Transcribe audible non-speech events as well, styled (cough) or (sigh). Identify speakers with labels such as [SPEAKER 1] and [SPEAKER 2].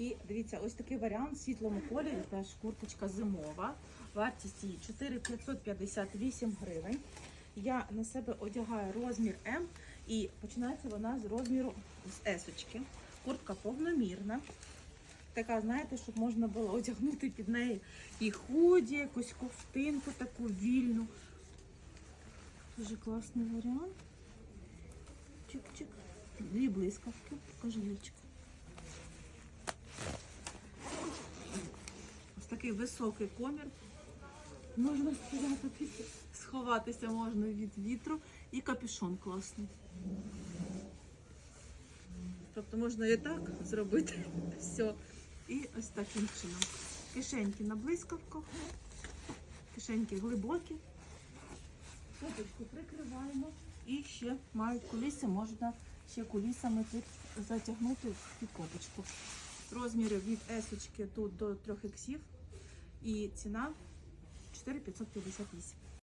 [SPEAKER 1] І дивіться, ось такий варіант в світлому кольорі, теж курточка зимова. Вартість її 4558 гривень. Я на себе одягаю розмір М і починається вона з розміру з есочки. Куртка повномірна. Така, знаєте, щоб можна було одягнути під неї і худі, якусь ковтинку таку вільну. Дуже класний варіант. Чик-чик. Дві блискавки. Покажи Лічка. Такий високий комір. Можна під- сховатися можна від вітру. І капюшон класний. Тобто можна і так зробити (laughs) все. І ось таким чином. Кишеньки на блискавках, кишеньки глибокі. Копочку прикриваємо. І ще мають куліси, можна ще кулісами тут затягнути під копочку. Розміри від S тут до 3 іксів. І ціна 4558.